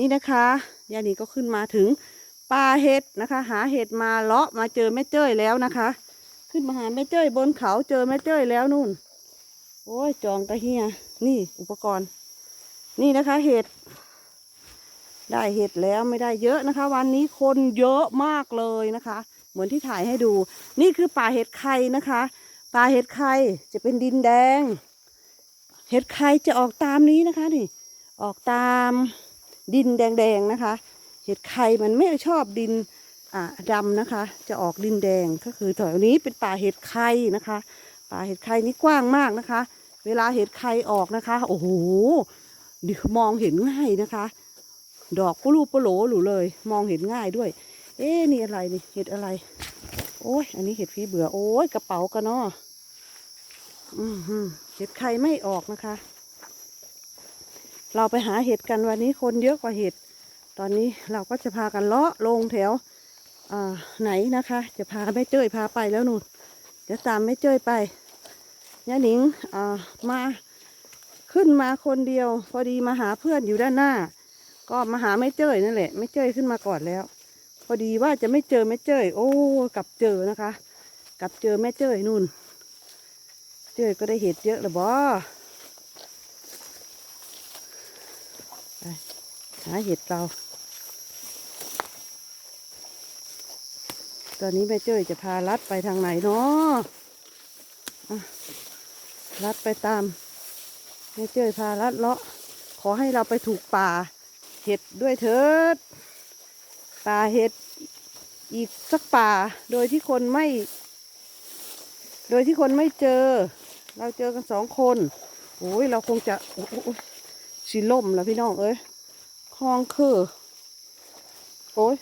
นี่นะคะยานีก็ขึ้นมาถึงป่าเห็ดนะคะ หาเห็ดมาเลาะมาเจอแม่เจ้ยแล้วนะคะ ขึ้นมาหาแม่เจ้ยบนเขาเจอแม่เจ้ยแล้วนู่น โอ้ยจองตะเฮียนี่อุปกรณ์ นี่นะคะเห็ด ได้เห็ดแล้วไม่ได้เยอะนะคะ วันนี้คนเยอะมากเลยนะคะ เหมือนที่ถ่ายให้ดู นี่คือป่าเห็ดไข่นะคะป่าเห็ดไข่จะเป็นดินแดง เห็ดไข่จะออกตามนี้นะคะนี่ออกตาม ดินแดงๆนะคะ เห็ดไข่มันไม่ชอบดินอ่าดำนะคะ จะออกดินแดงก็คือแถวนี้เป็นป่าเห็ดไข่นะคะ ป่าเห็ดไข่นี่กว้างมากนะคะ เวลาเห็ดไข่ออกนะคะโอ้โหเดี๋ยวมองเห็นง่ายนะคะ ดอกปุรูปโหลหรูเลย มองเห็นง่ายด้วย เอ๊นี่อะไรนี่เห็ดอะไร โอ้ยอันนี้เห็ดฟีเบื่อโอ้ยกระเป๋ากันเนาะอืมฮึเห็ดไข่ไม่ออกนะคะ เราไปหาเห็ดกันวันนี้คนเยอะกว่าเห็ด ตอนนี้เราก็จะพากันเลาะลงแถวไหนนะคะ จะพาแม่เจ้ยพาไปแล้วนู่นเดี๋ยวตามแม่เจ้ยไปย่าหนิงมาขึ้นมาคนเดียว พอดีมาหาเพื่อนอยู่ด้านหน้า ก็มาหาแม่เจ้ยนั่นแหละแม่เจ้ยขึ้นมาก่อนแล้ว พอดีว่าจะไม่เจอแม่เจ้ยโอ้กลับเจอนะคะ กลับเจอแม่เจ้ยนู่น เจ้ยก็ได้เห็ดเยอะเลยบอ หาเห็ดเรา ตอนนี้แม่เจ้ยจะพาลัดไปทางไหนเนาะลัดไปตามแม่เจ้ยพาลัดเลาะ ขอให้เราไปถูกป่า เห็ดด้วยเถิด ป่าเห็ดอีกสักป่า โดยที่คนไม่ โดยที่คนไม่เจอ เราเจอกันสองคนโอ้ยเราคงจะโอ้โอ้ยโอ้ย สิล่มแล้วพี่น้องเอ้ยคลองคือโอ้ย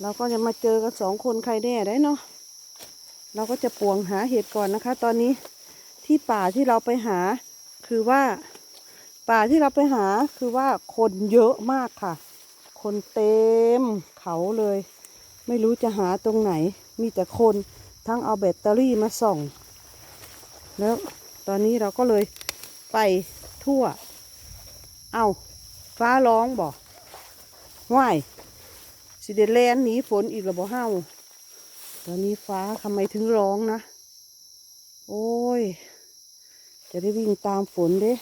เราก็จะมาเจอกันสองคนใครแน่ได้เนาะเราก็จะปวงหาเห็ดก่อนนะคะ ตอนนี้ที่ป่าที่เราไปหา คือว่า ป่าที่เราไปหาคือว่าคนเยอะมากค่ะ คนเต็มเขาเลย ไม่รู้จะหาตรงไหน มีแต่คนทั้งเอาแบตเตอรี่มาส่อง แล้วตอนนี้เราก็เลย ไปทั่ว เอาฟ้าร้องบ่ว่ายสิเดแลนหนีฝนอีกแล้วบ่เฮาตอนนี้ฟ้าทำไมถึงร้องนะ โอ้ย จะได้วิ่งตามฝนเด้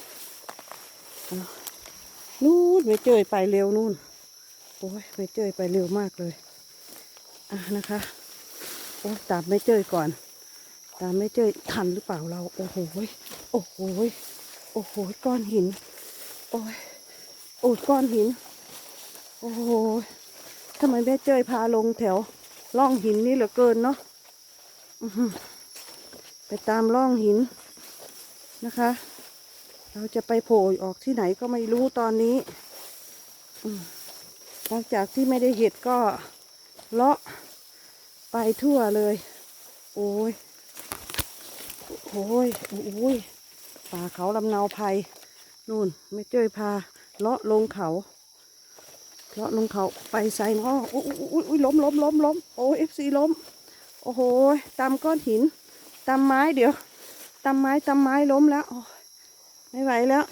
นู่นไม่เจยไปเร็วนู่น โอ้ยไม่เจยไปเร็วมากเลย อะนะคะโอ้ตามไม่เจยก่อน ตามไม่เจยทันหรือเปล่าเรา โอ้โห โอ้โห โอ้โหก้อนหิน โอ้ยโอ้ก้อนหิน โอ้โหทำไมแม่เจ้ยพาลงแถวร่องหินนี่เหลือเกินเนาะไปตามร่องหินนะคะ เราจะไปโผล่ออกที่ไหนก็ไม่รู้ตอนนี้หลังจากที่ไม่ได้เห็ดก็เลาะไปทั่วเลย โอ้ย โอ้ย โอ้ย ป่าเขาลำเนาภัยนู่นไม่เจยพาเลาะลงเขาเลาะลงเขาไปใส่เนาะโอ้ยโอ้ยโอ้ยล้มล้มล้มล้มโอ้เอฟซีล้ม โอ้โหตำก้อนหินตำไม้เดี๋ยวตำไม้ตำไม้ล้มแล้วไม่ไหวแล้ว